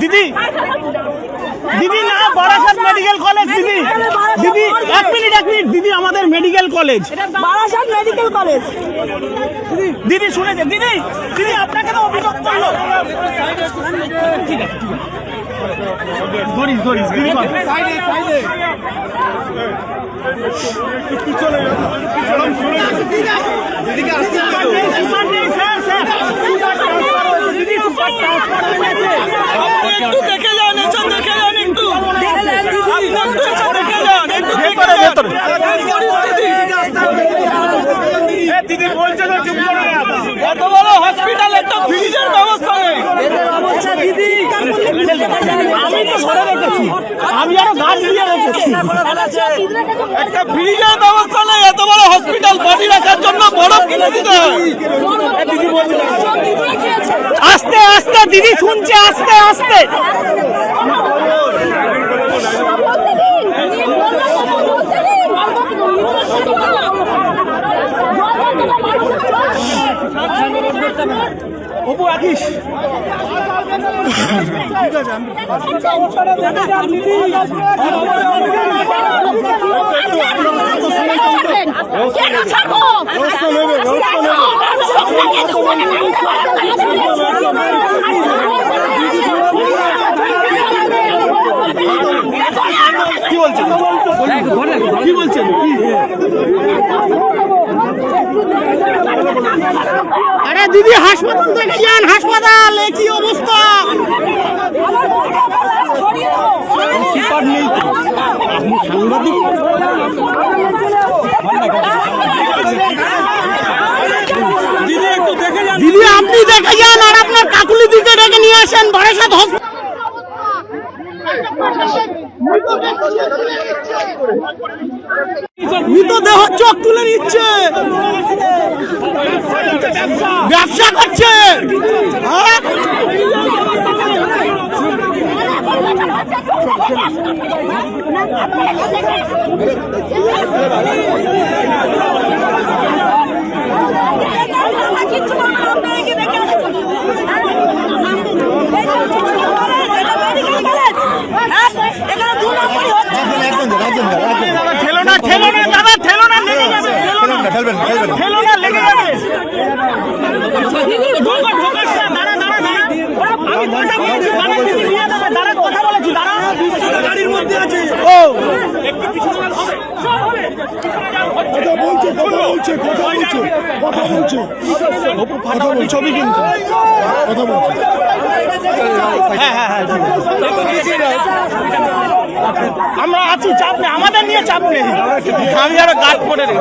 দিদি দিদি না বারাসাত মেডিকেল কলেজ দিদি। দিদি এক মিনিট এক মিনিট দিদি আমাদের medical college. Barasat medical college. দিদি শুনেছে দিদি দিদি আপনাকে তো অভিযোগ করল। ঠিক আছে ধরিস ধরিস দিদি বল। সুপার নেই, স্যার, স্যার। দিদি, সুপার ট্রান্সফার হয়ে গেছে। একটু দেখে যান এসব দেখে যান একটু আপনি একটু এসব দেখে যান একটু দেখে ভেতরে, যান ভেতরে। এ, দিদি বলছে তো চুপ করে না। এত বড় হসপিটাল একটা ফ্রিজের ব্যবস্থা নেই আমি তো সরে রেখেছি আমি আরও গাছ দিয়ে রেখেছি একটা ফ্রিজের ব্যবস্থা নেই এত বড় হসপিটাল বডি রাখার জন্য বরফ কিনে দিতে হয় আস্তে আস্তে দিদি শুনছে আস্তে আস্তে অপু আকিস কেন ছাড়বো কি বলছেন কি বলছেন কি আরে দিদি হাসপাতাল থেকে যান হাসপাতাল কি অবস্থা? দিদি আপনি দেখে যান আর আপনার কাকুলি দিকে ডেকে নিয়ে আসেন বারাসাত হসপিটাল মৃতদেহ চোখ তুলে নিচ্ছে। ব্যবসা। করছে। হ্যাঁ? ঠেলো না ঠেলো না দাদা ঠেলো না লেগে যাবে ঠেলো না লেগে যাবে ঢোকো, ঢোকো, দাঁড়া, দাঁড়া, দাঁড়া। আমি কথা বলেছি, দাঁড়া, দিদি নিয়ে যাবে, দাঁড়া, কথা বলেছি, দাঁড়া। গাড়ির মধ্যে আছে। ও, কথা বলছে কথা বলছে কথা বলছে কথা বলছে। অপু ফাটাফাটি ছবি কিন্তু। কথা বলছে। হ্যাঁ হ্যাঁ হ্যাঁ আমরা আছি চাপ নেই। আমাদের নিয়ে চাপ নেই। আমি আরও গাছ করে রেখে